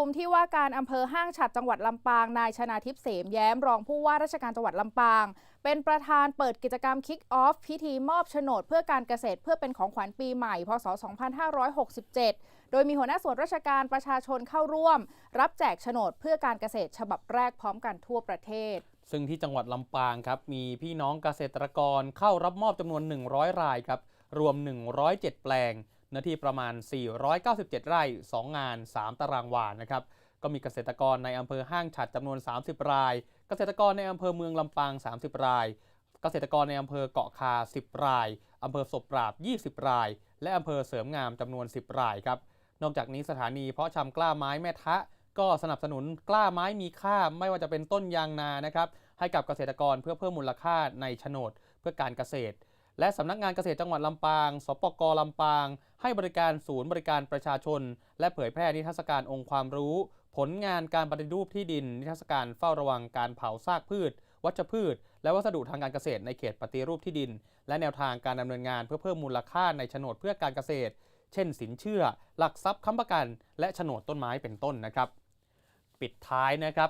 ุมที่ว่าการอำเภอห้างฉัดจังหวัดลำปาง นายชนาทิพย์เสมแย้มรองผู้ว่าราชการจังหวัดลำปาง เป็นประธานเปิดกิจกรรมคิกออฟพิธีมอบโฉนดเพื่อการเกษตรเพื่อเป็นของขวัญปีใหม่ พศ 2567 โดยมีหัวหน้าส่วนราชการประชาชนเข้าร่วม รับแจกโฉนดเพื่อการเกษตรฉบับแรกพร้อมกันทั่วประเทศซึ่งที่จังหวัดลำปางครับมีพี่น้องเกษตรกรเข้ารับมอบจำนวน 100 รายครับรวม 107 แปลง เนื้อที่ประมาณ 497 ไร่ 2 งาน 3 ตารางวานะครับ ก็มีเกษตรกรในอำเภอห้างฉัดจำนวน 30 ราย เกษตรกรในอำเภอเมืองลำปาง 30 ราย เกษตรกรในอำเภอเกาะคา 10 รายอำเภอศพปราบ 20 ราย และอำเภอเสริมงามจำนวน 10 รายครับ นอกจากนี้สถานีเพาะชำกล้าไม้แม่ทะ ก็สนับสนุนกล้าไม้มีค่าไม่ว่าจะเป็นต้นยางนานะครับให้กับเกษตรกรเพื่อเพิ่มมูลค่าในโฉนดเพื่อการเกษตร และสำนักงานเกษตรจังหวัดลำปาง สปกลำปาง ให้บริการศูนย์บริการประชาชน และเผยแพร่นิทรรศการองค์ความรู้ ผลงานการปฏิรูปที่ดิน นิทรรศการเฝ้าระวังการเผาซากพืช วัชพืช และวัสดุทางการเกษตรในเขตปฏิรูปที่ดิน และแนวทางการดำเนินงานเพื่อเพิ่มมูลค่าในโฉนดเพื่อการเกษตร เช่น สินเชื่อ หลักทรัพย์ค้ำประกัน และโฉนดต้นไม้เป็นต้นนะครับ ปิดท้ายนะครับ